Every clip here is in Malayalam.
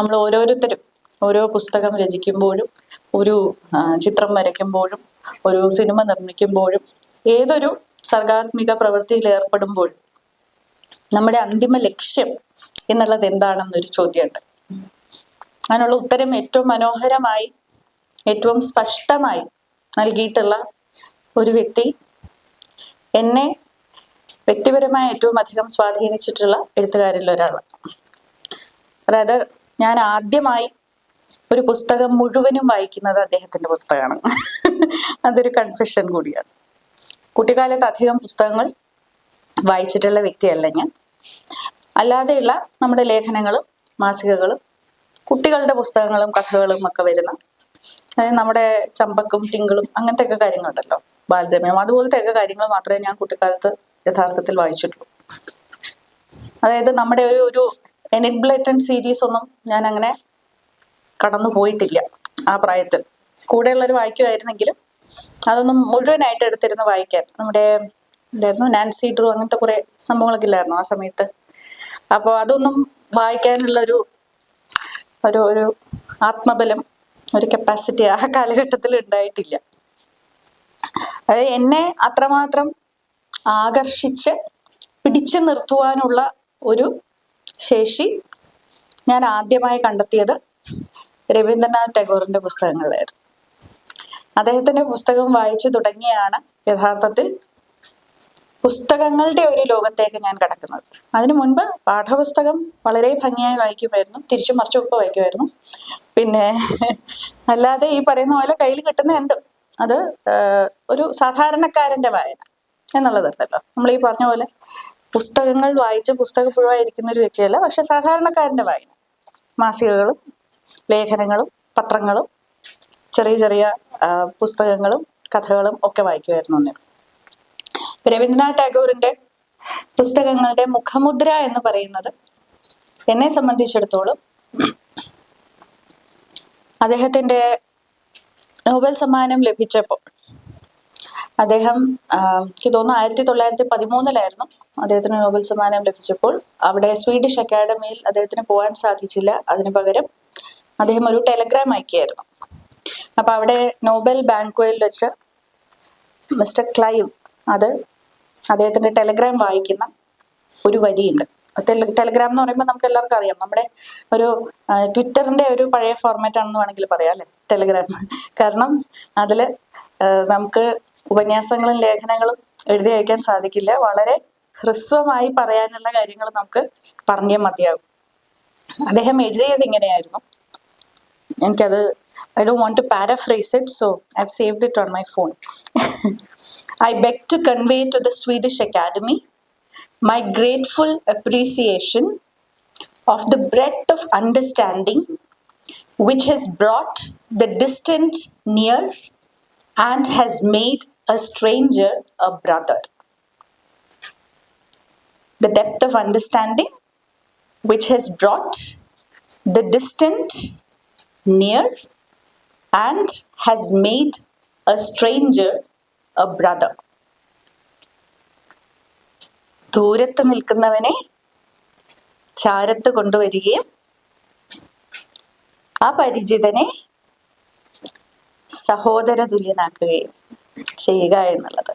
നമ്മൾ ഓരോരുത്തരും ഓരോ പുസ്തകം രചിക്കുമ്പോഴും ഒരു ചിത്രം വരയ്ക്കുമ്പോഴും ഒരു സിനിമ നിർമ്മിക്കുമ്പോഴും ഏതൊരു സർഗാത്മിക പ്രവൃത്തിയിൽ ഏർപ്പെടുമ്പോഴും നമ്മുടെ അന്തിമ ലക്ഷ്യം എന്നുള്ളത് എന്താണെന്നൊരു ചോദ്യമുണ്ട്. അതിനുള്ള ഉത്തരം ഏറ്റവും മനോഹരമായി ഏറ്റവും സ്പഷ്ടമായി നൽകിയിട്ടുള്ള ഒരു വ്യക്തി എന്നെ വ്യക്തിപരമായി ഏറ്റവും അധികം സ്വാധീനിച്ചിട്ടുള്ള എഴുത്തുകാരിൽ ഒരാളാണ്. അതായത് ഞാൻ ആദ്യമായി ഒരു പുസ്തകം മുഴുവനും വായിക്കുന്നത് അദ്ദേഹത്തിന്റെ പുസ്തകമാണ്. അതൊരു കൺഫെഷൻ കൂടിയാണ്. കുട്ടിക്കാലത്ത് അധികം പുസ്തകങ്ങൾ വായിച്ചിട്ടുള്ള വ്യക്തിയല്ല ഞാൻ. അല്ലാതെയുള്ള നമ്മുടെ ലേഖനങ്ങളും മാസികകളും കുട്ടികളുടെ പുസ്തകങ്ങളും കഥകളും ഒക്കെ വരുന്ന അതായത് നമ്മുടെ ചമ്പക്കും ടിങ്കിളും അങ്ങനത്തെ ഒക്കെ കാര്യങ്ങളുണ്ടല്ലോ ബാലരമ്യം. അതുപോലത്തെ ഒക്കെ കാര്യങ്ങൾ മാത്രമേ ഞാൻ കുട്ടിക്കാലത്ത് യഥാർത്ഥത്തിൽ വായിച്ചിട്ടുള്ളൂ. അതായത് നമ്മുടെ ഒരു ഒരു എനിബ്ലേറ്റൻ സീരീസ് ഒന്നും ഞാൻ അങ്ങനെ കടന്നു പോയിട്ടില്ല ആ പ്രായത്തിൽ. കൂടെയുള്ളവർ വായിക്കുമായിരുന്നെങ്കിലും അതൊന്നും മുഴുവനായിട്ട് എടുത്തിരുന്ന് വായിക്കാൻ. നമ്മുടെ എന്തായിരുന്നു നാൻസി ഡ്രൂ അങ്ങനത്തെ കുറെ സംഭവങ്ങളൊക്കെ ഇല്ലായിരുന്നു ആ സമയത്ത്? അപ്പോൾ അതൊന്നും വായിക്കാനുള്ള ഒരു ഒരു ഒരു ആത്മബലം ഒരു കപ്പാസിറ്റി ആ കാലഘട്ടത്തിൽ ഉണ്ടായിട്ടില്ല. അത് എന്നെ അത്രമാത്രം ആകർഷിച്ച് പിടിച്ചു നിർത്തുവാനുള്ള ഒരു ശേഷി ഞാൻ ആദ്യമായി കണ്ടെത്തിയത് രവീന്ദ്രനാഥ് ടാഗോറിന്റെ പുസ്തകങ്ങളിലായിരുന്നു. അദ്ദേഹത്തിന്റെ പുസ്തകം വായിച്ചു തുടങ്ങിയാണ് യഥാർത്ഥത്തിൽ പുസ്തകങ്ങളുടെ ഒരു ലോകത്തേക്ക് ഞാൻ കടക്കുന്നത്. അതിനു മുൻപ് പാഠപുസ്തകം വളരെ ഭംഗിയായി വായിക്കുമായിരുന്നു തിരിച്ചു മറിച്ചൊക്കെ വായിക്കുമായിരുന്നു. പിന്നെ അല്ലാതെ ഈ പറയുന്ന പോലെ കയ്യിൽ കിട്ടുന്ന എന്ത് അത് ഒരു സാധാരണക്കാരന്റെ വായന എന്നുള്ളതുണ്ടല്ലോ. നമ്മൾ ഈ പറഞ്ഞ പോലെ പുസ്തകങ്ങൾ വായിച്ച് പുസ്തകപ്പുഴവായിരിക്കുന്ന ഒരു വ്യക്തിയല്ല. പക്ഷെ സാധാരണക്കാരന്റെ വായന. മാസികകളും ലേഖനങ്ങളും പത്രങ്ങളും ചെറിയ ചെറിയ പുസ്തകങ്ങളും കഥകളും ഒക്കെ വായിക്കുമായിരുന്നു അന്നേ. രവീന്ദ്രനാഥ് ടാഗോറിന്റെ പുസ്തകങ്ങളുടെ മുഖമുദ്ര എന്ന് പറയുന്നത് എന്നെ സംബന്ധിച്ചിടത്തോളം അദ്ദേഹത്തിന്റെ നോബൽ സമ്മാനം ലഭിച്ചപ്പോൾ അദ്ദേഹം എനിക്ക് തോന്നുന്നു ആയിരത്തി തൊള്ളായിരത്തി പതിമൂന്നിലായിരുന്നു അദ്ദേഹത്തിന് നോബൽ സമ്മാനം ലഭിച്ചപ്പോൾ. അവിടെ സ്വീഡിഷ് അക്കാഡമിയിൽ അദ്ദേഹത്തിന് പോകാൻ സാധിച്ചില്ല. അതിനു പകരം അദ്ദേഹം ഒരു ടെലഗ്രാം അയക്കുകയായിരുന്നു. അപ്പൊ അവിടെ നോബൽ ബാങ്ക്വയിൽ വെച്ച് മിസ്റ്റർ ക്ലൈവ് അത് അദ്ദേഹത്തിന്റെ ടെലഗ്രാം വായിക്കുന്ന ഒരു വരിയുണ്ട്. ടെല- ടെലഗ്രാം എന്ന് പറയുമ്പോൾ നമുക്ക് എല്ലാവർക്കും അറിയാം. നമ്മുടെ ഒരു ട്വിറ്ററിന്റെ ഒരു പഴയ ഫോർമാറ്റ് ആണെന്ന് വേണമെങ്കിൽ പറയാം അല്ലെ? ടെലഗ്രാം കാരണം അതിൽ നമുക്ക് ഉപന്യാസങ്ങളും ലേഖനങ്ങളും എഴുതി അയക്കാൻ സാധിക്കില്ല. വളരെ ഹ്രസ്വമായി പറയാനുള്ള കാര്യങ്ങൾ നമുക്ക് പറഞ്ഞേ മതിയാകും അദ്ദേഹം എഴുതിയത് ഇങ്ങനെയായിരുന്നു. എനിക്കത് I do want to paraphrase it so I saved it on my phone I beg to convey to the Swedish academy my grateful appreciation of the breadth of understanding which has brought the distant near and has made a stranger a brother. The depth of understanding which has brought the distant near and has made a stranger a brother. ദൂരത്ത് നിൽക്കുന്നവനെ ചാരത്ത് കൊണ്ടുവരികയും അപരിചിതനെ സഹോദര തുല്യനാക്കുകയും ചെയ്യുക എന്നുള്ളത്.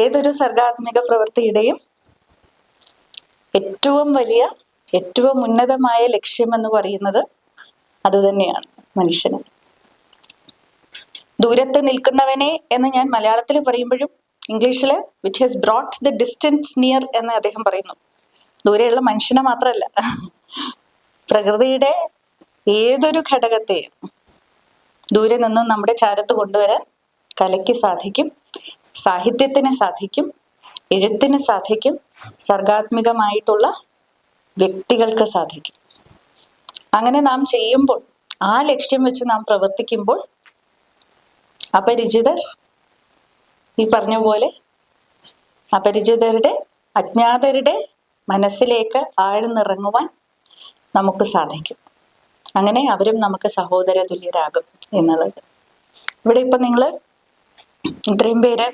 ഏതൊരു സർഗാത്മിക പ്രവൃത്തിയുടെയും ഏറ്റവും വലിയ ഏറ്റവും ഉന്നതമായ ലക്ഷ്യം എന്ന് പറയുന്നത് അതുതന്നെയാണ് മനുഷ്യന്. ദൂരത്ത് നിൽക്കുന്നവനെ എന്ന് ഞാൻ മലയാളത്തിൽ പറയുമ്പോഴും ഇംഗ്ലീഷിൽ which has brought the distance near എന്ന് അദ്ദേഹം പറയുന്നു. ദൂരെയുള്ള മനുഷ്യനെ മാത്രമല്ല പ്രകൃതിയുടെ ഏതൊരു ഘടകത്തെയും ദൂരെ നിന്ന് നമ്മുടെ ചാരത്ത് കൊണ്ടുവരാൻ കലയ്ക്ക് സാധിക്കും സാഹിത്യത്തിന് സാധിക്കും എഴുത്തിന് സാധിക്കും സർഗാത്മികമായിട്ടുള്ള വ്യക്തികൾക്ക് സാധിക്കും. അങ്ങനെ നാം ചെയ്യുമ്പോൾ ആ ലക്ഷ്യം വെച്ച് നാം പ്രവർത്തിക്കുമ്പോൾ അപരിചിതർ ഈ പറഞ്ഞ പോലെ അപരിചിതരുടെ അജ്ഞാതരുടെ മനസ്സിലേക്ക് ആഴ്ന്നിറങ്ങുവാൻ നമുക്ക് സാധിക്കും. അങ്ങനെ അവരും നമുക്ക് സഹോദര തുല്യരാകും എന്നുള്ളത്. ഇവിടെ ഇപ്പൊ നിങ്ങൾ ഇത്രയും പേര്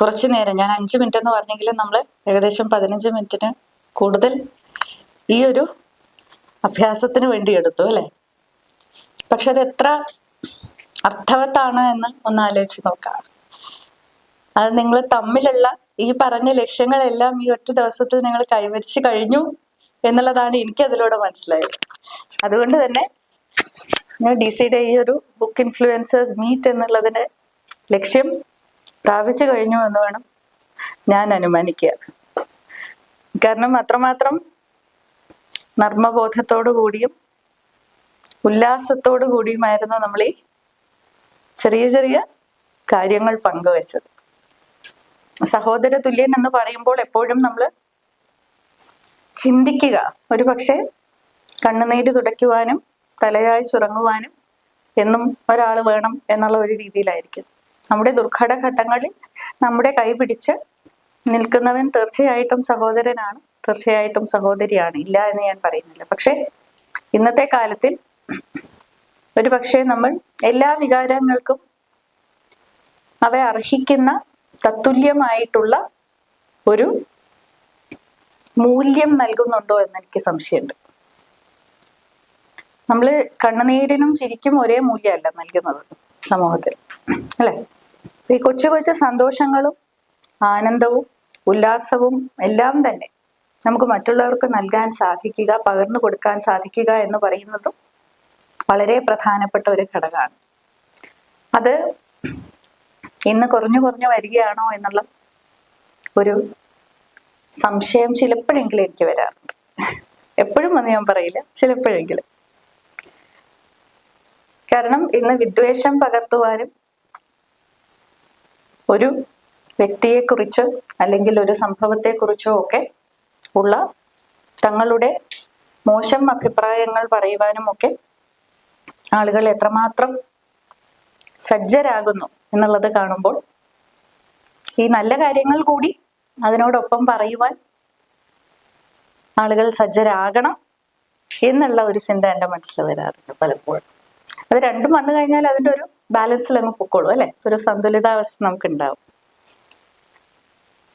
കുറച്ച് നേരം ഞാൻ അഞ്ച് മിനിറ്റ് എന്ന് പറഞ്ഞെങ്കിലും നമ്മൾ ഏകദേശം പതിനഞ്ച് മിനിറ്റിന് കൂടുതൽ ഈ ഒരു അഭ്യാസത്തിന് വേണ്ടി എടുത്തു അല്ലേ? പക്ഷെ അത് എത്ര അർത്ഥവത്താണ് എന്ന് ഒന്ന് ആലോചിച്ച് നോക്കാം. അത് നിങ്ങൾ തമ്മിലുള്ള ഈ പറഞ്ഞ ലക്ഷ്യങ്ങളെല്ലാം ഈ ഒറ്റ ദിവസത്തിൽ നിങ്ങൾ കൈവരിച്ചു കഴിഞ്ഞു എന്നുള്ളതാണ് എനിക്ക് അതിലൂടെ മനസ്സിലായത്. അതുകൊണ്ട് തന്നെ ഡി സിയുടെ ഈ ഒരു ബുക്ക് ഇൻഫ്ലുവൻസേഴ്സ് മീറ്റ് എന്നുള്ളതിന്റെ ലക്ഷ്യം പ്രാപിച്ചു കഴിഞ്ഞു എന്ന് വേണം ഞാൻ അനുമാനിക്കുക. കാരണം അത്രമാത്രം നർമ്മബോധത്തോടു കൂടിയും ഉല്ലാസത്തോടു കൂടിയുമായിരുന്നു നമ്മൾ ഈ ചെറിയ ചെറിയ കാര്യങ്ങൾ പങ്കുവച്ചത്. സഹോദര തുല്യൻ എന്ന് പറയുമ്പോൾ എപ്പോഴും നമ്മൾ ചിന്തിക്കുക. ഒരു പക്ഷേ കണ്ണുനീര് തുടയ്ക്കുവാനും തലയായി ചുറങ്ങുവാനും എന്നും ഒരാൾ വേണം എന്നുള്ള ഒരു രീതിയിലായിരിക്കും. നമ്മുടെ ദുർഘട ഘട്ടങ്ങളിൽ നമ്മുടെ കൈ പിടിച്ച് നിൽക്കുന്നവൻ തീർച്ചയായിട്ടും സഹോദരനാണ് തീർച്ചയായിട്ടും സഹോദരിയാണ്. ഇല്ല എന്ന് ഞാൻ പറയുന്നില്ല. പക്ഷേ ഇന്നത്തെ കാലത്തിൽ ഒരു പക്ഷേ നമ്മൾ എല്ലാ വികാരങ്ങൾക്കും അവ അർഹിക്കുന്ന തത്തുല്യമായിട്ടുള്ള ഒരു മൂല്യം നൽകുന്നുണ്ടോ എന്ന് എനിക്ക് സംശയമുണ്ട്. നമ്മൾ കണ്ണുനീരിനും ചിരിക്കും ഒരേ മൂല്യമല്ല നൽകുന്നത് സമൂഹത്തിൽ. അല്ലെ? ഈ കൊച്ചു കൊച്ചു സന്തോഷങ്ങളും ആനന്ദവും ഉല്ലാസവും എല്ലാം തന്നെ നമുക്ക് മറ്റുള്ളവർക്ക് നൽകാൻ സാധിക്കുക പകർന്നു കൊടുക്കാൻ സാധിക്കുക എന്ന് പറയുന്നതും വളരെ പ്രധാനപ്പെട്ട ഒരു ഘടകമാണ്. അത് ഇന്ന് കുറഞ്ഞു കുറഞ്ഞു വരികയാണോ എന്നുള്ള ഒരു സംശയം ചിലപ്പോഴെങ്കിലും എനിക്ക് വരാറുണ്ട്. എപ്പോഴും എന്ന് ഞാൻ പറയില്ല ചിലപ്പോഴെങ്കിലും. കാരണം ഇന്ന് വിദ്വേഷം പകർത്തുവാനും ഒരു വ്യക്തിയെക്കുറിച്ച് അല്ലെങ്കിൽ ഒരു സംഭവത്തെക്കുറിച്ചോ ഒക്കെ ഉള്ള തങ്ങളുടെ മോശം അഭിപ്രായങ്ങൾ പറയുവാനും ഒക്കെ ആളുകൾ എത്രമാത്രം സജ്ജരാകുന്നു എന്നുള്ളത് കാണുമ്പോൾ ഈ നല്ല കാര്യങ്ങൾ കൂടി അതിനോടൊപ്പം പറയുവാൻ ആളുകൾ സജ്ജരാകണം എന്നുള്ള ഒരു ചിന്ത എന്റെ മനസ്സിൽ വരാറുണ്ട് പലപ്പോഴും. അത് രണ്ടും വന്നു കഴിഞ്ഞാൽ അതിന്റെ ഒരു ബാലൻസിൽ അങ്ങ് പൊക്കോളൂ അല്ലെ? ഒരു സന്തുലിതാവസ്ഥ നമുക്ക് ഉണ്ടാവും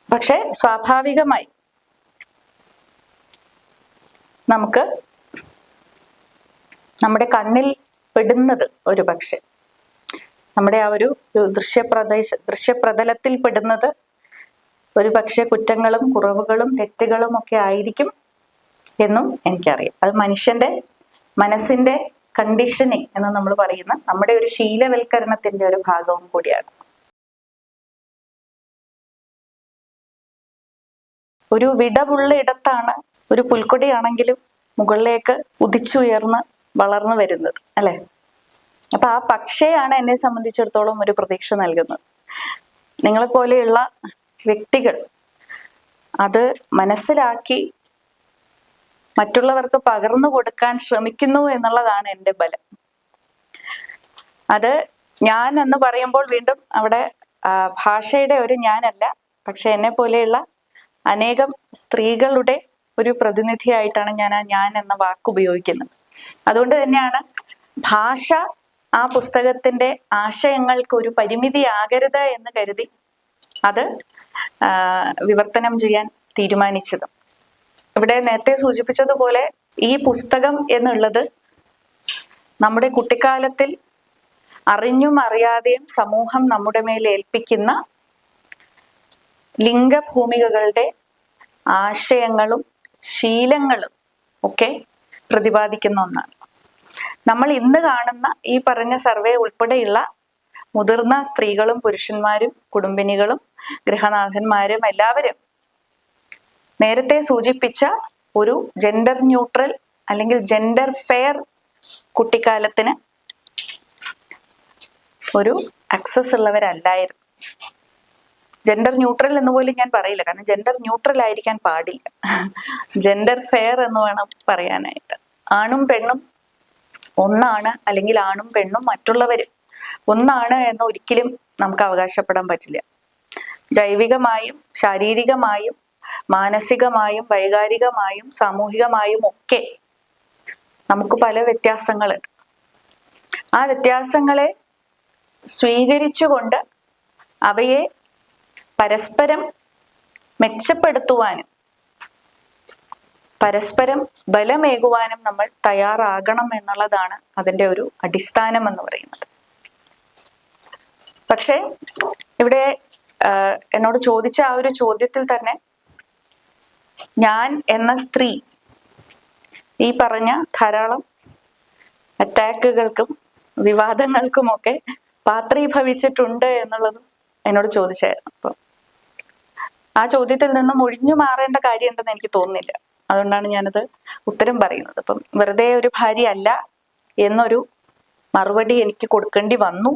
പക്ഷെ സ്വാഭാവികമായി നമുക്ക് നമ്മുടെ കണ്ണിൽ പെടുന്നത് ഒരു പക്ഷെ നമ്മുടെ ആ ഒരു ദൃശ്യപ്രദേശ ദൃശ്യപ്രതലത്തിൽ പെടുന്നത് ഒരു പക്ഷെ കുറ്റങ്ങളും കുറവുകളും തെറ്റുകളും ഒക്കെ ആയിരിക്കും എന്നും എനിക്കറിയാം. അത് മനുഷ്യന്റെ മനസ്സിന്റെ കണ്ടീഷനിങ് എന്ന് നമ്മൾ പറയുന്ന നമ്മുടെ ഒരു ശീലവൽക്കരണത്തിന്റെ ഒരു ഭാഗവും കൂടിയാണ്. ഒരു വിടവുള്ള ഇടത്താണ് ഒരു പുൽക്കൊടിയാണെങ്കിലും മുകളിലേക്ക് ഉദിച്ചുയർന്ന് വളർന്നു വരുന്നത് അല്ലെ? അപ്പൊ ആ പക്ഷയാണ് എന്നെ സംബന്ധിച്ചിടത്തോളം ഒരു പ്രതീക്ഷ നൽകുന്നത്. നിങ്ങളെ പോലെയുള്ള വ്യക്തികൾ അത് മനസ്സിലാക്കി മറ്റുള്ളവർക്ക് പകർന്നു കൊടുക്കാൻ ശ്രമിക്കുന്നു എന്നുള്ളതാണ് എന്റെ ബലം. അത് ഞാൻ എന്ന് പറയുമ്പോൾ വീണ്ടും അവിടെ ഭാഷയുടെ ഒരു ഞാനല്ല പക്ഷെ എന്നെ പോലെയുള്ള അനേകം സ്ത്രീകളുടെ ഒരു പ്രതിനിധിയായിട്ടാണ് ഞാൻ ആ ഞാൻ എന്ന വാക്ക് ഉപയോഗിക്കുന്നത്. അതുകൊണ്ട് തന്നെയാണ് ഭാഷ ആ പുസ്തകത്തിന്റെ ആശയങ്ങൾക്ക് ഒരു പരിമിതി പരിമിതിയാകരുത് എന്ന് കരുതി അത് വിവർത്തനം ചെയ്യാൻ തീരുമാനിച്ചതും. ഇവിടെ നേരത്തെ സൂചിപ്പിച്ചതുപോലെ ഈ പുസ്തകം എന്നുള്ളത് നമ്മുടെ കുട്ടിക്കാലത്തിൽ അറിഞ്ഞും അറിയാതെയും സമൂഹം നമ്മുടെ മേൽ ഏൽപ്പിക്കുന്ന ലിംഗഭൂമികകളുടെ ആശയങ്ങളും ശീലങ്ങളും ഒക്കെ പ്രതിപാദിക്കുന്ന ഒന്നാണ്. നമ്മൾ ഇന്ന് കാണുന്ന ഈ പറഞ്ഞ സർവേ ഉൾപ്പെടെയുള്ള മുതിർന്ന സ്ത്രീകളും പുരുഷന്മാരും കുടുംബിനികളും ഗൃഹനാഥന്മാരും എല്ലാവരും നേരത്തെ സൂചിപ്പിച്ച ഒരു ജെൻഡർ ന്യൂട്രൽ അല്ലെങ്കിൽ ജെൻഡർ ഫെയർ കുട്ടിക്കാലത്തിന് ഒരു അക്സസ് ഉള്ളവരല്ലായിരുന്നു. ജെൻഡർ ന്യൂട്രൽ എന്ന് പോലും ഞാൻ പറയില്ല. കാരണം ജെൻഡർ ന്യൂട്രൽ ആയിരിക്കാൻ പാടില്ല. ജെൻഡർ ഫെയർ എന്ന് വേണം പറയാനായിട്ട്. ആണും പെണ്ണും ഒന്നാണ് അല്ലെങ്കിൽ ആണും പെണ്ണും മറ്റുള്ളവരും ഒന്നാണ് എന്ന് ഒരിക്കലും നമുക്ക് അവകാശപ്പെടാൻ പറ്റില്ല. ജൈവികമായും ശാരീരികമായും മാനസികമായും വൈകാരികമായും സാമൂഹികമായും ഒക്കെ നമുക്ക് പല വ്യത്യാസങ്ങളുണ്ട് ആ വ്യത്യാസങ്ങളെ സ്വീകരിച്ചുകൊണ്ട് അവയെ പരസ്പരം മെച്ചപ്പെടുത്തുവാനും പരസ്പരം ബലമേകുവാനും നമ്മൾ തയ്യാറാകണം എന്നുള്ളതാണ് അതിന്റെ ഒരു അടിസ്ഥാനം എന്ന് പറയുന്നത്. പക്ഷേ ഇവിടെ എന്നോട് ചോദിച്ച ആ ഒരു ചോദ്യത്തിൽ തന്നെ ഞാൻ എന്ന സ്ത്രീ. ഈ പറഞ്ഞ ധാരാളം അറ്റാക്കുകൾക്കും വിവാദങ്ങൾക്കുമൊക്കെ പാത്രീഭവിച്ചിട്ടുണ്ട് എന്നുള്ളതും എന്നോട് ചോദിച്ചായിരുന്നു. അപ്പം ആ ചോദ്യത്തിൽ നിന്നും ഒഴിഞ്ഞു മാറേണ്ട കാര്യമുണ്ടെന്ന് എനിക്ക് തോന്നുന്നില്ല. അതുകൊണ്ടാണ് ഞാനത് ഉത്തരം പറയുന്നത്. അപ്പം വെറുതെ ഒരു ഭാര്യ അല്ല എന്നൊരു മറുപടി എനിക്ക് കൊടുക്കേണ്ടി വന്നു.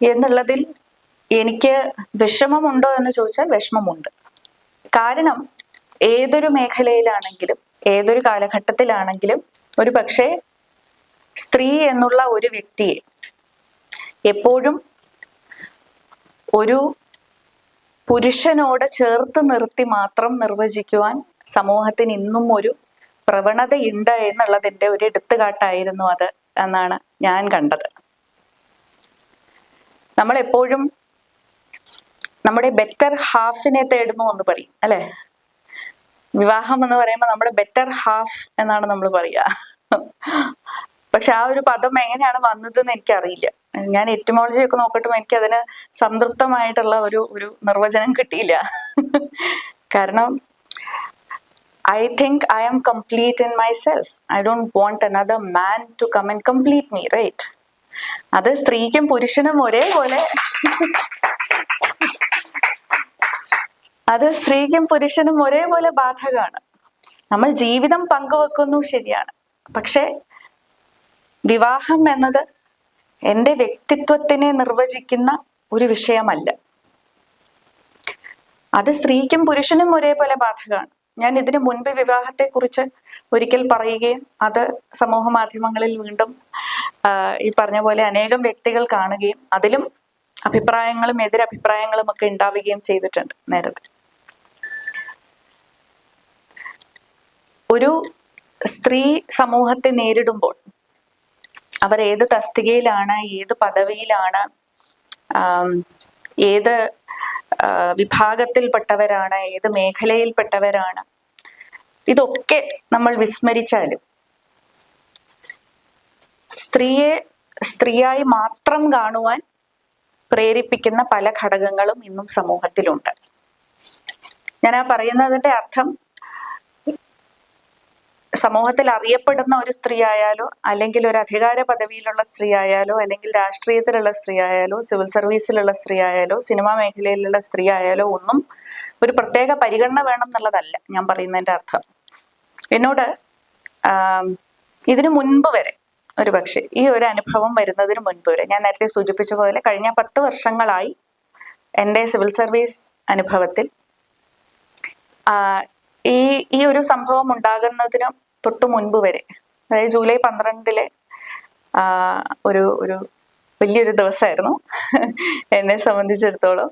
എന്നുള്ളതിൽ എനിക്ക് വിഷമമുണ്ടോ എന്ന് ചോദിച്ചാൽ വിഷമമുണ്ട്. കാരണം ഏതൊരു മേഖലയിലാണെങ്കിലും ഏതൊരു കാലഘട്ടത്തിലാണെങ്കിലും ഒരു പക്ഷേ സ്ത്രീ എന്നുള്ള ഒരു വ്യക്തിയെ എപ്പോഴും ഒരു പുരുഷനോട് ചേർത്ത് നിർത്തി മാത്രം നിർവചിക്കുവാൻ സമൂഹത്തിന് ഇന്നും ഒരു പ്രവണതയുണ്ട് എന്നുള്ളതിന്റെ ഒരു എടുത്തുകാട്ടായിരുന്നു അത് എന്നാണ് ഞാൻ കണ്ടത്. നമ്മൾ എപ്പോഴും നമ്മുടെ ബെറ്റർ ഹാഫിനെ തേടുന്നു എന്ന് പറയും അല്ലെ? വിവാഹം എന്ന് പറയുമ്പോൾ നമ്മുടെ ബെറ്റർ ഹാഫ് എന്നാണ് നമ്മൾ പറയുക പക്ഷെ ആ ഒരു പദം എങ്ങനെയാണ് വന്നതെന്ന് എനിക്കറിയില്ല. ഞാൻ എറ്റിമോളജി ഒക്കെ നോക്കട്ടും എനിക്ക് അതിന് സംതൃപ്തമായിട്ടുള്ള ഒരു ഒരു നിർവചനം കിട്ടിയില്ല. കാരണം I think I am complete in myself I don't want another man to come and complete me right അത് സ്ത്രീക്കും പുരുഷനും ഒരേപോലെ അത് സ്ത്രീക്കും പുരുഷനും ഒരേപോലെ ബാധകമാണ്. നമ്മൾ ജീവിതം പങ്കുവെക്കുന്നു ശരിയാണ്. പക്ഷെ വിവാഹം എന്നത് എന്റെ വ്യക്തിത്വത്തിനെ നിർവചിക്കുന്ന ഒരു വിഷയമല്ല. അത് സ്ത്രീക്കും പുരുഷനും ഒരേപോലെ ബാധകമാണ്. ഞാൻ ഇതിനു മുൻപ് വിവാഹത്തെക്കുറിച്ച് ഒരിക്കൽ പറയുകയും അത് സമൂഹ മാധ്യമങ്ങളിൽ വീണ്ടും ഈ പറഞ്ഞ പോലെ അനേകം വ്യക്തികൾ കാണുകയും അതിലും അഭിപ്രായങ്ങളും എതിരഭിപ്രായങ്ങളും ഒക്കെ ഉണ്ടാവുകയും ചെയ്തിട്ടുണ്ട് നേരത്തെ. ഒരു സ്ത്രീ സമൂഹത്തെ നേരിടുമ്പോൾ അവർ ഏത് തസ്തികയിലാണ് ഏത് പദവിയിലാണ് ഏത് വിഭാഗത്തിൽപ്പെട്ടവരാണ് ഏത് മേഖലയിൽപ്പെട്ടവരാണ് ഇതൊക്കെ നമ്മൾ വിസ്മരിച്ചാലും സ്ത്രീയെ സ്ത്രീയായി മാത്രം കാണുവാൻ പ്രേരിപ്പിക്കുന്ന പല ഘടകങ്ങളും ഇന്നും സമൂഹത്തിലുണ്ട്. ഞാൻ ആ പറയുന്നതിന്റെ അർത്ഥം സമൂഹത്തിൽ അറിയപ്പെടുന്ന ഒരു സ്ത്രീ ആയാലോ അല്ലെങ്കിൽ ഒരു അധികാര പദവിയിലുള്ള സ്ത്രീ ആയാലോ അല്ലെങ്കിൽ രാഷ്ട്രീയത്തിലുള്ള സ്ത്രീ ആയാലോ സിവിൽ സർവീസിലുള്ള സ്ത്രീ ആയാലോ സിനിമാ മേഖലയിലുള്ള സ്ത്രീ ആയാലോ ഒന്നും ഒരു പ്രത്യേക പരിഗണന വേണം എന്നുള്ളതല്ല ഞാൻ പറയുന്നതിന്റെ അർത്ഥം. എന്നോട് ഇതിനു മുൻപ് വരെ ഒരു പക്ഷേ ഈ ഒരു അനുഭവം വരുന്നതിന് മുൻപ് വരെ ഞാൻ നേരത്തെ സൂചിപ്പിച്ച പോലെ കഴിഞ്ഞ പത്ത് വർഷങ്ങളായി എന്റെ സിവിൽ സർവീസ് അനുഭവത്തിൽ ഈ ഈ ഒരു സംഭവം ഉണ്ടാകുന്നതിന് തൊട്ടു മുൻപ് വരെ അതായത് ജൂലൈ പന്ത്രണ്ടിലെ ഒരു ഒരു വലിയൊരു ദിവസമായിരുന്നു. എന്നെ സംബന്ധിച്ചിടത്തോളം.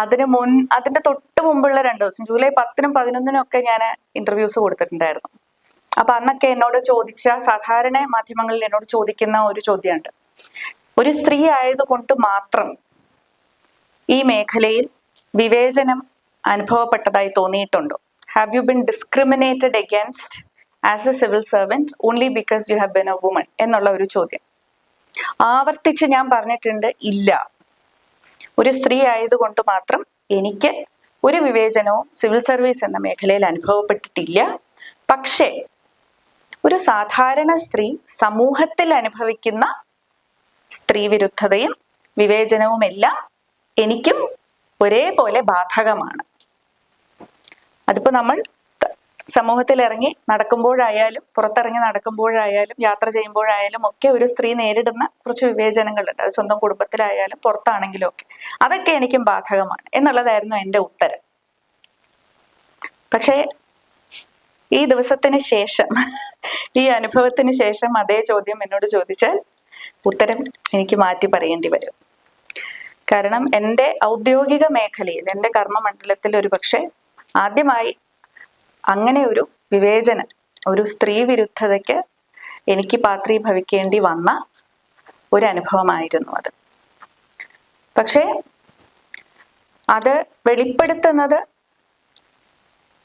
അതിന് മുൻ അതിന്റെ തൊട്ട് മുമ്പുള്ള രണ്ട് ദിവസം ജൂലൈ പത്തിനും പതിനൊന്നിനും ഒക്കെ ഞാൻ ഇന്റർവ്യൂസ് കൊടുത്തിട്ടുണ്ടായിരുന്നു. അപ്പൊ അന്നൊക്കെ എന്നോട് ചോദിച്ച സാധാരണ മാധ്യമങ്ങളിൽ എന്നോട് ചോദിക്കുന്ന ഒരു ചോദ്യമുണ്ട്. ഒരു സ്ത്രീ ആയതുകൊണ്ട് മാത്രം ഈ മേഖലയിൽ വിവേചനം അനുഭവപ്പെട്ടതായി തോന്നിയിട്ടുണ്ടോ? Have you been discriminated against as a civil servant only because you have been a woman എന്നുള്ള ഒരു ചോദ്യം. ആവർത്തിച്ച് ഞാൻ പറഞ്ഞിട്ടുണ്ട് ഇല്ല. ഒരു സ്ത്രീ ആയതുകൊണ്ട് മാത്രം എനിക്ക് ഒരു വിവേചനവും സിവിൽ സർവീസ് എന്ന മേഖലയിൽ അനുഭവപ്പെട്ടിട്ടില്ല. പക്ഷേ ഒരു സാധാരണ സ്ത്രീ സമൂഹത്തിൽ അനുഭവിക്കുന്ന സ്ത്രീ വിരുദ്ധതയും വിവേചനവും എല്ലാം എനിക്കും ഒരേപോലെ ബാധകമാണ്. അതിപ്പോ നമ്മൾ സമൂഹത്തിൽ ഇറങ്ങി നടക്കുമ്പോഴായാലും പുറത്തിറങ്ങി നടക്കുമ്പോഴായാലും യാത്ര ചെയ്യുമ്പോഴായാലും ഒക്കെ ഒരു സ്ത്രീ നേരിടുന്ന കുറച്ച് വിവേചനങ്ങളുണ്ട്. അത് സ്വന്തം കുടുംബത്തിലായാലും പുറത്താണെങ്കിലും ഒക്കെ. അതൊക്കെ എനിക്കും ബാധകമാണ് എന്നുള്ളതായിരുന്നു എന്റെ ഉത്തരം. പക്ഷേ ഈ ദിവസത്തിന് ശേഷം ഈ അനുഭവത്തിന് ശേഷം അതേ ചോദ്യം എന്നോട് ചോദിച്ചാൽ ഉത്തരം എനിക്ക് മാറ്റി പറയേണ്ടി വരും. കാരണം എന്റെ ഔദ്യോഗിക മേഖലയിൽ എന്റെ കർമ്മമണ്ഡലത്തിൽ ഒരു പക്ഷേ ആദ്യമായി അങ്ങനെ ഒരു വിവേചനം ഒരു സ്ത്രീ വിരുദ്ധതയ്ക്ക് എനിക്ക് പാത്രീഭവിക്കേണ്ടി വന്ന ഒരു അനുഭവമായിരുന്നു അത്. പക്ഷേ അത് വെളിപ്പെടുത്തുന്നത്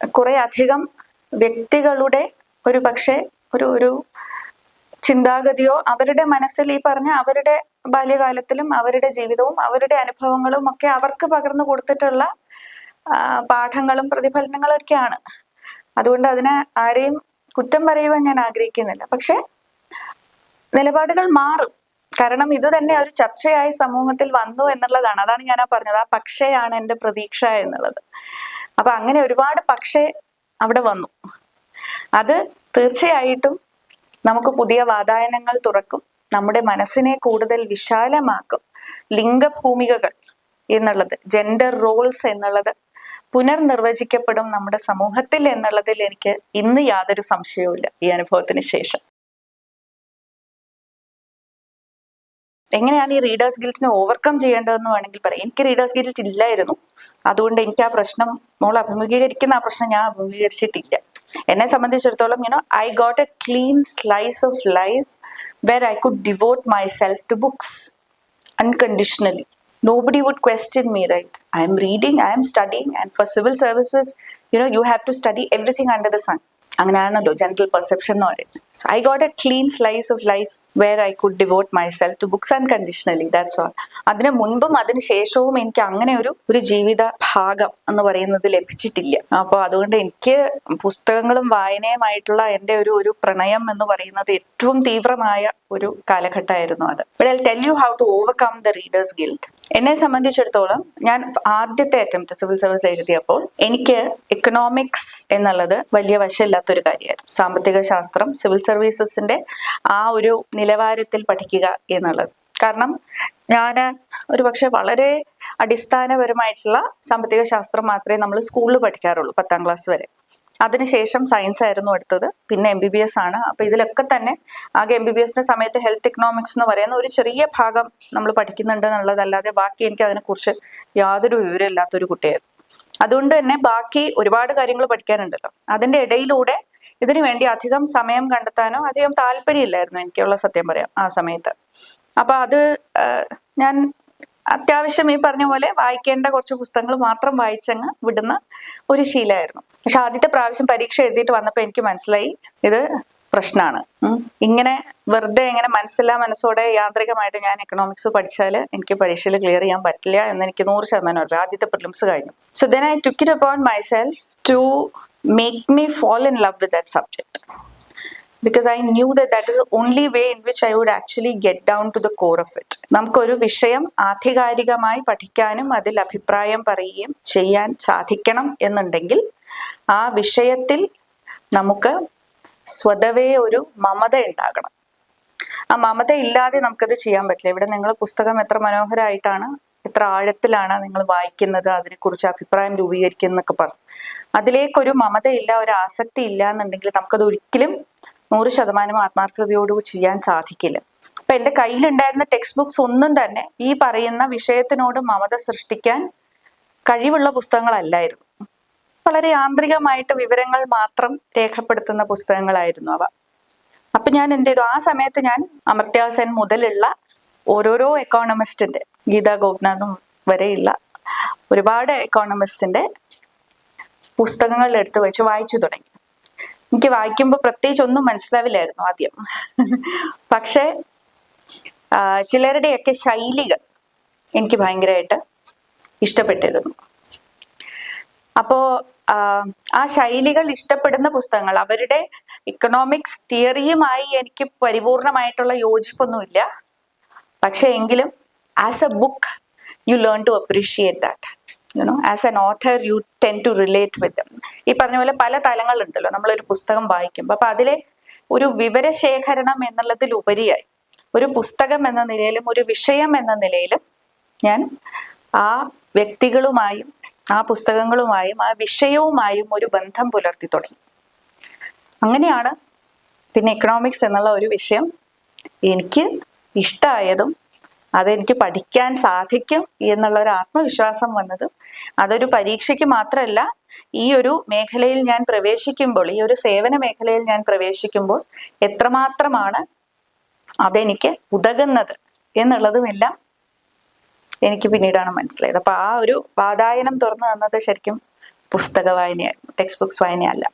കുറേ അധികം വ്യക്തികളുടെ ഒരു പക്ഷേ ഒരു ഒരു ചിന്താഗതിയോ അവരുടെ മനസ്സിൽ ഈ പറഞ്ഞ അവരുടെ ബാല്യകാലത്തിലും അവരുടെ ജീവിതവും അവരുടെ അനുഭവങ്ങളും ഒക്കെ അവർക്ക് പകർന്നു കൊടുത്തിട്ടുള്ള പാഠങ്ങളും പ്രതിഫലനങ്ങളും ഒക്കെയാണ് അതുകൊണ്ട് അതിനെ ആരെയും കുറ്റം പറയുവാൻ ഞാൻ ആഗ്രഹിക്കുന്നില്ല. പക്ഷെ നിലപാടുകൾ മാറും. കാരണം ഇത് തന്നെ ഒരു ചർച്ചയായി സമൂഹത്തിൽ വന്നു എന്നുള്ളതാണ്. അതാണ് ഞാൻ ആ പറഞ്ഞത്. ആ പക്ഷയാണ് എന്റെ പ്രതീക്ഷ എന്നുള്ളത്. അപ്പൊ അങ്ങനെ ഒരുപാട് പക്ഷേ അവിടെ വന്നു. അത് തീർച്ചയായിട്ടും നമുക്ക് പുതിയ വാതായനങ്ങൾ തുറക്കും. നമ്മുടെ മനസ്സിനെ കൂടുതൽ വിശാലമാക്കും. ലിംഗഭൂമികകൾ എന്നുള്ളത് ജെൻഡർ റോൾസ് എന്നുള്ളത് പുനർനിർവചിക്കപ്പെടും നമ്മുടെ സമൂഹത്തിൽ എന്നുള്ളതിൽ എനിക്ക് ഇന്ന് യാതൊരു സംശയവുമില്ല ഈ അനുഭവത്തിന് ശേഷം. എങ്ങനെയാണ് ഈ റീഡേഴ്സ് ഗിൽറ്റിനെ ഓവർകം ചെയ്യേണ്ടതെന്ന് വേണമെങ്കിൽ പറയാം. എനിക്ക് റീഡേഴ്സ് ഗിൽറ്റ് ഇല്ലായിരുന്നു. അതുകൊണ്ട് എനിക്ക് ആ പ്രശ്നം മോൾ അഭിമുഖീകരിക്കുന്ന ആ പ്രശ്നം ഞാൻ അഭിമുഖീകരിച്ചിട്ടില്ല. എന്നെ സംബന്ധിച്ചിടത്തോളം you know I got a clean slice of life where I could devote myself to books unconditionally. Nobody would question me, right? I am reading, I am studying, and for civil services, you know, you have to study everything under the sun. അങ്ങനെയാണല്ലോ ജനറൽ പെർസെപ്ഷൻ എന്ന് പറയുന്നത്. So I got a clean slice of life where I could devote myself to books unconditionally that's all അതിന് മുൻപും അതിന് ശേഷവും എനിക്ക് അങ്ങനെ ഒരു ഒരു ജീവിത ഭാഗം എന്ന് പറയുന്നത് ലഭിച്ചിട്ടില്ല. അപ്പോൾ അതുകൊണ്ട് എനിക്ക് പുസ്തകങ്ങളും വായനയുമായിട്ടുള്ള എന്റെ ഒരു ഒരു പ്രണയം എന്ന് പറയുന്നത് ഏറ്റവും തീവ്രമായ ഒരു കാലഘട്ടമായിരുന്നു അത്. But I tell you how to overcome the reader's guilt എന്നെ സംബന്ധിച്ചിടത്തോളം ഞാൻ ആദ്യത്തെ അറ്റംപ്റ്റ് സിവിൽ സർവീസ് എഴുതിയപ്പോൾ എനിക്ക് എക്കണോമിക്സ് എന്നുള്ളത് വലിയ വശമില്ലാത്തൊരു കാര്യമായിരുന്നു. സാമ്പത്തിക ശാസ്ത്രം സിവിൽ സർവീസസിന്റെ ആ ഒരു നിലവാരത്തിൽ പഠിക്കുക എന്നുള്ളത്. കാരണം ഞാൻ ഒരു പക്ഷെ വളരെ അടിസ്ഥാനപരമായിട്ടുള്ള സാമ്പത്തിക ശാസ്ത്രം മാത്രമേ നമ്മൾ സ്കൂളിൽ പഠിക്കാറുള്ളൂ പത്താം ക്ലാസ് വരെ. അതിനുശേഷം സയൻസ് ആയിരുന്നു എടുത്തത് പിന്നെ എം ബി ബി എസ് ആണ്. അപ്പൊ ഇതിലൊക്കെ തന്നെ ആകെ എം ബി ബി എസിന്റെ സമയത്ത് ഹെൽത്ത് ഇക്കണോമിക്സ് എന്ന് പറയുന്ന ഒരു ചെറിയ ഭാഗം നമ്മൾ പഠിക്കുന്നുണ്ട് എന്നുള്ളതല്ലാതെ ബാക്കി എനിക്ക് അതിനെക്കുറിച്ച് യാതൊരു വിവരമില്ലാത്തൊരു കുട്ടിയായിരുന്നു. അതുകൊണ്ട് തന്നെ ബാക്കി ഒരുപാട് കാര്യങ്ങൾ പഠിക്കാനുണ്ടല്ലോ. അതിന്റെ ഇടയിലൂടെ ഇതിനു വേണ്ടി അധികം സമയം കണ്ടെത്താനോ അധികം താല്പര്യമില്ലായിരുന്നു എനിക്കുള്ള സത്യം പറയാം ആ സമയത്ത്. അപ്പൊ അത് ഞാൻ അത്യാവശ്യം ഈ പറഞ്ഞ പോലെ വായിക്കേണ്ട കുറച്ച് പുസ്തകങ്ങൾ മാത്രം വായിച്ചങ്ങ് വിടുന്ന ഒരു ശീലമായിരുന്നു. പക്ഷെ ആദ്യത്തെ പ്രാവശ്യം പരീക്ഷ എഴുതിയിട്ട് വന്നപ്പോൾ എനിക്ക് മനസ്സിലായി ഇത് പ്രശ്നമാണ് ഇങ്ങനെ വെറുതെ ഇങ്ങനെ മനസ്സില്ലാ മനസ്സോടെ യാന്ത്രികമായിട്ട് ഞാൻ എക്കണോമിക്സ് പഠിച്ചാൽ എനിക്ക് പരീക്ഷയിൽ ക്ലിയർ ചെയ്യാൻ പറ്റില്ല എന്ന് എനിക്ക് നൂറ് ശതമാനം ഉറപ്പ്. ആദ്യത്തെ പ്രിലിംസ് കഴിഞ്ഞു. So then I took it upon myself to make me fall in love with that subject because I knew that that is only way in which I would actually get down to the core of it. നമുക്കൊരു വിഷയം ആധികാരികമായി പഠിക്കാനും അതിൽ അഭിപ്രായം പറയുകയും ചെയ്യാൻ സാധിക്കണം എന്നുണ്ടെങ്കിൽ ആ വിഷയത്തിൽ നമുക്ക് സ്വതവേ ഒരു മമത ഉണ്ടാകണം. ആ മമത ഇല്ലാതെ നമുക്കത് ചെയ്യാൻ പറ്റില്ല. ഇവിടെ നിങ്ങൾ പുസ്തകം എത്ര മനോഹരമായിട്ടാണ് എത്ര ആഴത്തിലാണ് നിങ്ങൾ വായിക്കുന്നത് അതിനെക്കുറിച്ച് അഭിപ്രായം രൂപീകരിക്കുന്നൊക്കെ പറഞ്ഞു. അതിലേക്കൊരു മമതയില്ല ഒരു ആസക്തി ഇല്ല എന്നുണ്ടെങ്കിൽ നമുക്കത് ഒരിക്കലും നൂറ് ശതമാനം ആത്മാർത്ഥതയോട് ചെയ്യാൻ സാധിക്കില്ല. അപ്പൊ എന്റെ കയ്യിലുണ്ടായിരുന്ന ടെക്സ്റ്റ് ബുക്സ് ഒന്നും തന്നെ ഈ പറയുന്ന വിഷയത്തിനോട് മമത സൃഷ്ടിക്കാൻ കഴിവുള്ള പുസ്തകങ്ങളല്ലായിരുന്നു. വളരെ യാന്ത്രികമായിട്ട് വിവരങ്ങൾ മാത്രം രേഖപ്പെടുത്തുന്ന പുസ്തകങ്ങളായിരുന്നു അവ. അപ്പൊ ഞാൻ എന്ത് ചെയ്തു? ആ സമയത്ത് ഞാൻ അമർത്യാസൻ മുതലുള്ള ഓരോരോ എക്കോണമിസ്റ്റിന്റെ ഗീതാ ഗോപിനാഥും വരെയുള്ള ഒരുപാട് എക്കോണമിസ്റ്റിന്റെ പുസ്തകങ്ങൾ എടുത്തു വെച്ച് വായിച്ചു തുടങ്ങി. എനിക്ക് വായിക്കുമ്പോൾ പ്രത്യേകിച്ച് ഒന്നും മനസ്സിലാവില്ലായിരുന്നു ആദ്യം. പക്ഷേ ചിലരുടെയൊക്കെ ശൈലികൾ എനിക്ക് ഭയങ്കരമായിട്ട് ഇഷ്ടപ്പെട്ടിരുന്നു. അപ്പോ ആ, ശൈലികൾ ഇഷ്ടപ്പെടുന്ന പുസ്തകങ്ങൾ അവരുടെ ഇക്കണോമിക്സ് തിയറിയുമായി എനിക്ക് പരിപൂർണമായിട്ടുള്ള യോജിപ്പൊന്നുമില്ല. പക്ഷെ എങ്കിലും as a book you learn to appreciate that you know as an author you tend to relate with ഈ പറഞ്ഞ പോലെ പല തലങ്ങളുണ്ടല്ലോ നമ്മളൊരു പുസ്തകം വായിക്കുമ്പോൾ അപ്പൊ അതിലെ ഒരു വിവരശേഖരണം എന്നുള്ളതിലുപരിയായി ഒരു പുസ്തകം എന്ന നിലയിലും ഒരു വിഷയം എന്ന നിലയിലും ഞാൻ ആ വ്യക്തികളുമായും ആ പുസ്തകങ്ങളുമായും ആ വിഷയവുമായും ഒരു ബന്ധം പുലർത്തി തുടങ്ങി. അങ്ങനെയാണ് പിന്നെ ഇക്കണോമിക്സ് എന്നുള്ള ഒരു വിഷയം എനിക്ക് ഇഷ്ടമായതും അതെനിക്ക് പഠിക്കാൻ സാധിക്കും എന്നുള്ള ഒരു ആത്മവിശ്വാസം വന്നതും അതൊരു പരീക്ഷയ്ക്ക് മാത്രമല്ല ഈ ഒരു മേഖലയിൽ ഞാൻ പ്രവേശിക്കുമ്പോൾ ഈ ഒരു സേവന മേഖലയിൽ ഞാൻ പ്രവേശിക്കുമ്പോൾ എത്രമാത്രമാണ് അതെനിക്ക് ഉതകുന്നത് എന്നുള്ളതുമെല്ലാം എനിക്ക് പിന്നീടാണ് മനസ്സിലായത്. അപ്പൊ ആ ഒരു വാതായനം തുറന്നു തന്നത് ശരിക്കും പുസ്തക വായനയായിരുന്നു ടെക്സ്റ്റ് ബുക്സ് വായനയല്ല.